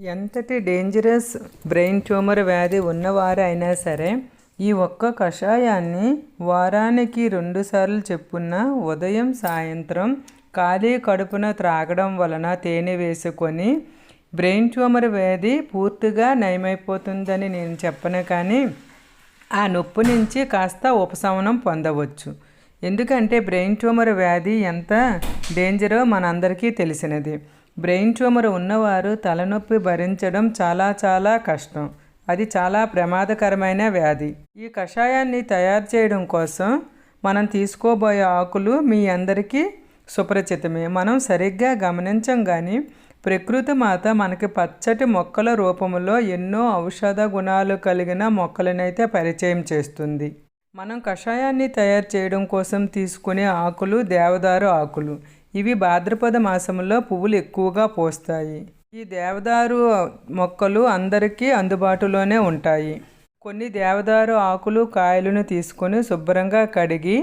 ఎంతటి dangerous brain tumour వ్యాధి ఉన్నవారైనా సరే ఈ ఒక్క కషాయాన్ని వారానికి రెండుసార్లు చెప్పున ఉదయం సాయంత్రం ఖాళీ కడుపున త్రాగడం వలన తేనె వేసుకొని బ్రెయిన్ ట్యూమర్ వ్యాధి పూర్తిగా నయమైపోతుందని నేను చెప్పను కానీ ఆ నొప్పి నుంచి కాస్త ఉపశమనం పొందవచ్చు. ఎందుకంటే బ్రెయిన్ ట్యూమర్ వ్యాధి ఎంత డేంజరో మనందరికీ తెలిసినది. బ్రెయిన్ ట్యూమర్ ఉన్నవారు తలనొప్పి భరించడం చాలా చాలా కష్టం. అది చాలా ప్రమాదకరమైన వ్యాధి. ఈ కషాయాన్ని తయారు చేయడం కోసం మనం తీసుకోబోయే ఆకులు మీ అందరికీ సుపరిచితమే. మనం సరిగ్గా గమనించం కానీ ప్రకృతి మాత మనకి పచ్చటి మొక్కల రూపంలో ఎన్నో ఔషధ గుణాలు కలిగిన మొక్కలనైతే పరిచయం చేస్తుంది. మనం కషాయాన్ని తయారు చేయడం కోసం తీసుకునే ఆకులు దేవదారు ఆకులు. ఇవి భాద్రపద మాసంలో పువ్వులు ఎక్కువగా పోస్తాయి. ఈ దేవదారు మొక్కలు అందరికీ అందుబాటులోనే ఉంటాయి. కొన్ని దేవదారు ఆకులు కాయలను తీసుకొని శుభ్రంగా కడిగి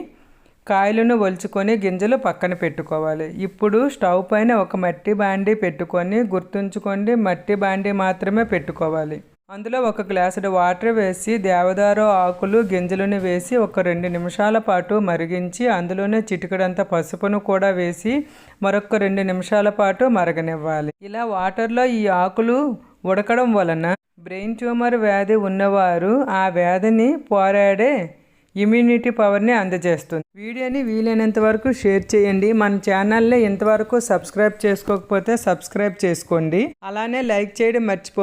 కాయలను ఒలుచుకొని గింజలు పక్కన పెట్టుకోవాలి. ఇప్పుడు స్టవ్ పైన ఒక మట్టి బాండి పెట్టుకొని గుర్తుంచుకోండి మట్టి బాండి మాత్రమే పెట్టుకోవాలి. అందులో ఒక గ్లాసుడు వాటర్ వేసి దేవదారు ఆకులు గింజలను వేసి ఒక రెండు నిమిషాల పాటు మరిగించి అందులోనే చిటికడంత పసుపును కూడా వేసి మరొక రెండు నిమిషాల పాటు మరగనివ్వాలి. ఇలా వాటర్లో ఈ ఆకులు ఉడకడం వలన బ్రెయిన్ ట్యూమర్ వ్యాధి ఉన్నవారు ఆ వ్యాధిని పోరాడే ఇమ్యూనిటీ పవర్ని అందజేస్తుంది. వీడియోని వీలైనంత వరకు షేర్ చేయండి. మన ఛానల్ని ఇంతవరకు సబ్స్క్రైబ్ చేసుకోకపోతే సబ్స్క్రైబ్ చేసుకోండి. అలానే లైక్ చేయడం మర్చిపో